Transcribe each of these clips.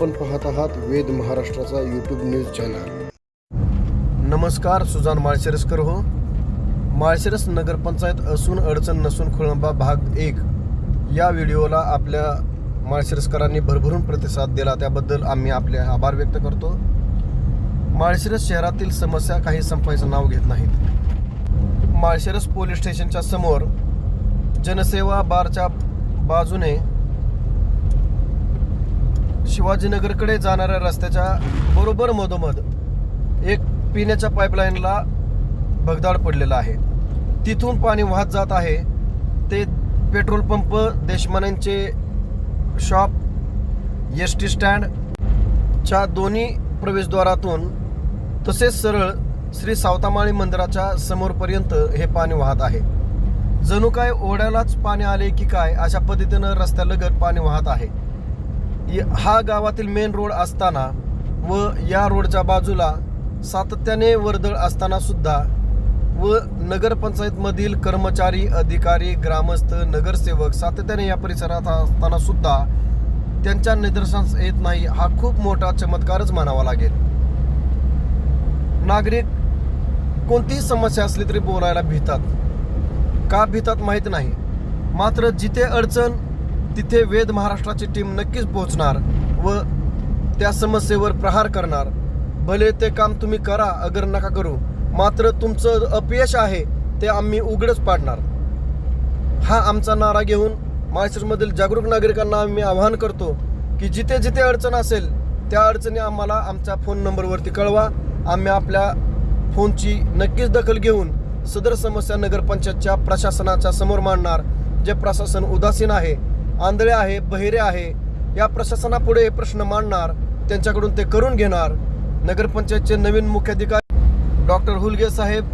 आपण पाहत आहात वेद महाराष्ट्राचा यूट्यूब न्यूज चॅनल नमस्कार सुजान माळशिरसकर हो. माळशिरस नगरपंचायत असून अडचण नसून खोळंबा भाग एक. या व्हिडिओला आपल्या माळशिरसकरांनी भरभरून प्रतिसाद दिला त्याबद्दल आम्ही आपले आभार व्यक्त करतो. माळशिरस शहरातील समस्या काही संपायचं नाव घेत नाहीत. माळशिरस पोलीस स्टेशनच्या समोर जनसेवा बारच्या बाजूने शिवाजीनगरकडे जाणाऱ्या रस्त्याच्या बरोबर मधोमध एक पिण्याच्या पाईपलाईनला भगदाड पडलेला आहे. तिथून पाणी वाहत जात आहे. ते पेट्रोल पंप देशमानांचे शॉप एस टी स्टँडच्या दोन्ही प्रवेशद्वारातून तसेच सरळ श्री सावतामाळी मंदिराच्या समोरपर्यंत हे पाणी वाहत आहे. जणू काय ओढ्यालाच पाणी आले की काय अशा पद्धतीनं रस्त्यालगत पाणी वाहत आहे. हा गावातील मेन रोड असताना व या रोडच्या बाजूला सातत्याने वर्दळ असताना सुद्धा व नगरपंचायतमधील कर्मचारी अधिकारी ग्रामस्थ नगरसेवक सातत्याने या परिसरात असताना सुद्धा त्यांच्या निदर्शनास येत नाही हा खूप मोठा चमत्कारच मानावा लागेल. नागरिक कोणतीही समस्या असली तरी बोलायला भीतात. का भीतात माहीत नाही. मात्र जिथे अडचण तिथे वेद महाराष्ट्राची टीम नक्कीच पोहोचणार व त्या समस्येवर प्रहार करणार. भले ते काम तुम्ही करा अगर नका करू मात्र तुमचं अपयश आहे ते आम्ही उघडच पाडणार. हा आमचा नारा घेऊन मायसूरमधील जागरूक नागरिकांना आम्ही आवाहन करतो की जिथे जिथे अडचण असेल त्या अडचणी आम्हाला आमच्या फोन नंबरवरती कळवा. आम्ही आपल्या फोनची नक्कीच दखल घेऊन सदर समस्या नगरपंचायतच्या प्रशासनाच्या समोर मांडणार जे प्रशासन उदासीन आहे. आंधळे आहे बहिरे आहे या प्रशासनापुढे हे प्रश्न मांडणार त्यांच्याकडून ते करून घेणार. नगरपंचायतचे नवीन मुख्याधिकारी डॉक्टर हुलगे साहेब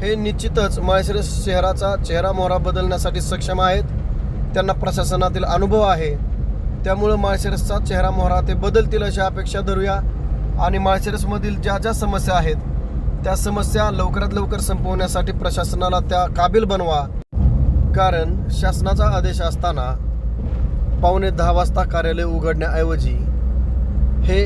हे निश्चितच माळशिरस शहराचा चेहरा मोहरा बदलण्यासाठी सक्षम आहेत. त्यांना प्रशासनातील अनुभव आहे. त्यामुळं माळशिरसचा चेहरा मोहरा ते बदलतील अशी अपेक्षा धरूया. आणि माळशिरसमधील ज्या ज्या समस्या आहेत त्या समस्या लवकरात लवकर संपवण्यासाठी प्रशासनाला त्या काबिल बनवा. कारण शासनाचा आदेश असताना पावणे दहा वाजता कार्यालय उघडण्याऐवजी हे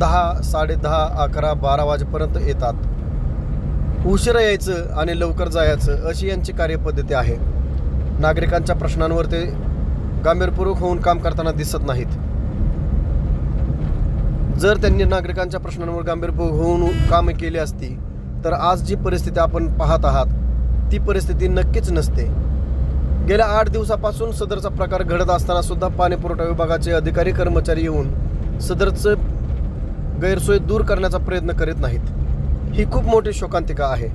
दहा साडेदहा अकरा बारा वाजेपर्यंत येतात. उशिरा यायचं आणि लवकर जायचं अशी यांची कार्यपद्धती आहे. नागरिकांच्या प्रश्नांवर ते गांभीरपूर्वक होऊन काम करताना दिसत नाहीत. जर त्यांनी नागरिकांच्या प्रश्नांवर गांभीरपूर्वक होऊन कामे केली असती तर आज जी परिस्थिती आपण पाहत आहात ती परिस्थिती नक्कीच नसते. गेल्या आठ दिवसापासून सदरचा प्रकार घडत असताना सुद्धा पाणी पुरवठा विभागाचे अधिकारी कर्मचारी येऊन सदरचं गैरसोय दूर करण्याचा प्रयत्न करीत नाहीत. ही खूप मोठी शोकांतिका आहे.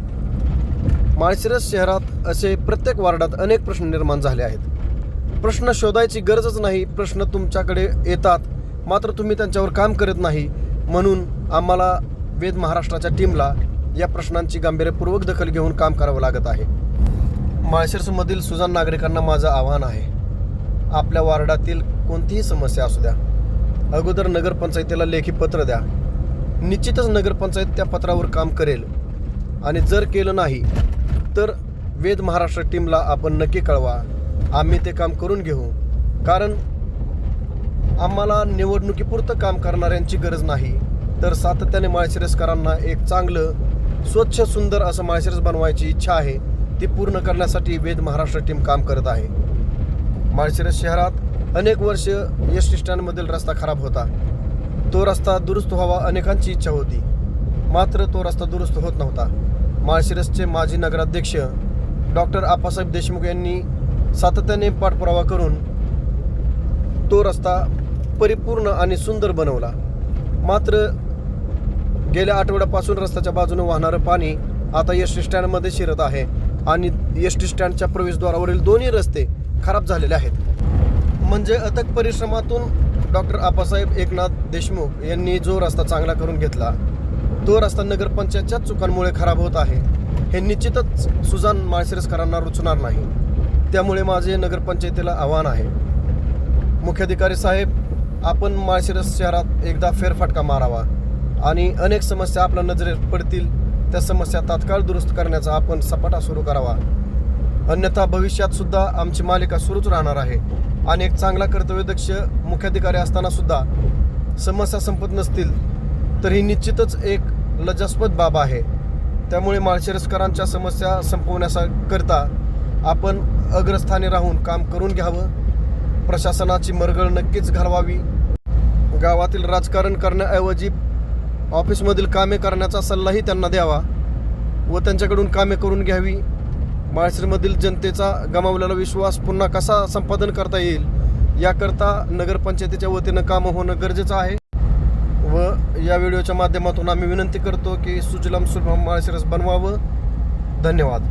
माळशिरस शहरात असे प्रत्येक वार्डात अनेक प्रश्न निर्माण झाले आहेत. प्रश्न शोधायची गरजच नाही प्रश्न तुमच्याकडे येतात मात्र तुम्ही त्यांच्यावर काम करत नाही म्हणून आम्हाला वेद महाराष्ट्राच्या टीमला या प्रश्नांची गांभीर्यपूर्वक दखल घेऊन काम करावं लागत आहे. माळशिरसमधील सुजान नागरिकांना माझं आव्हान आहे. आपल्या वार्डातील कोणतीही समस्या असू द्या. अगोदर नगरपंचायतीला लेखी पत्र द्या. निश्चितच नगरपंचायत त्या पत्रावर काम करेल. आणि जर केलं नाही तर वेद महाराष्ट्र टीमला आपण नक्की कळवा. आम्ही ते काम करून घेऊ. कारण आम्हाला निवडणुकीपुरतं काम करणाऱ्यांची गरज नाही. तर सातत्याने माळशिरसकरांना एक चांगलं स्वच्छ सुंदर असं माळशिरस बनवायची इच्छा आहे. ते पूर्ण करण्यासाठी वेद महाराष्ट्र टीम काम करत आहे. माळशिरस शहरात अनेक वर्ष एस टी स्टँडमधील रस्ता खराब होता. तो रस्ता दुरुस्त व्हावा अनेकांची इच्छा होती. मात्र तो रस्ता दुरुस्त होत नव्हता. माळशिरसचे माजी नगराध्यक्ष डॉक्टर आप्पासाहेब देशमुख यांनी सातत्याने पाठपुरावा करून तो रस्ता परिपूर्ण आणि सुंदर बनवला. मात्र गेल्या आठवड्यापासून रस्त्याच्या बाजूने वाहणारं पाणी आता एस स्टँडमध्ये शिरत आहे. आणि एस टी स्टँडच्या प्रवेशद्वारावरील दोन्ही रस्ते खराब झालेले आहेत. म्हणजे अथक परिश्रमातून डॉक्टर आप्पासाहेब एकनाथ देशमुख यांनी जो रस्ता चांगला करून घेतला तो रस्ता नगरपंचायतच्या चुकांमुळे खराब होत आहे हे निश्चितच सुजान माळशिरसकरांना रुचणार नाही. त्यामुळे माझे नगरपंचायतीला आव्हान आहे. मुख्याधिकारी साहेब आपण माळशिरस शहरात एकदा फेरफटका मारावा आणि अनेक समस्या आपल्या नजरेत पडतील त्या समस्या तात्काळ दुरुस्त करण्याचा आपण सपाटा सुरू करावा. अन्यथा भविष्यात सुद्धा आमची मालिका सुरूच राहणार आहे. आणि एक चांगला कर्तव्यदक्ष मुख्याधिकारी असताना सुद्धा समस्या संपत नसतील तर ही निश्चितच एक लज्जास्पद बाब आहे. त्यामुळे माळशिरसकरांच्या समस्या संपवण्याकरता आपण अग्रस्थानी राहून काम करून घ्यावं. प्रशासनाची मरगळ नक्कीच घालवावी. गावातील राजकारण करण्याऐवजी ऑफिसमधील कामे करण्याचा सल्लाही त्यांना द्यावा व त्यांच्याकडून कामे करून घ्यावी. माळशिरमधील जनतेचा गमावलेला विश्वास पुन्हा कसा संपादन करता येईल याकरता नगरपंचायतीच्या वतीनं कामं होणं गरजेचं आहे. व या व्हिडिओच्या माध्यमातून आम्ही विनंती करतो की सुजलाम सुलभम माळशिरस बनवावं. धन्यवाद.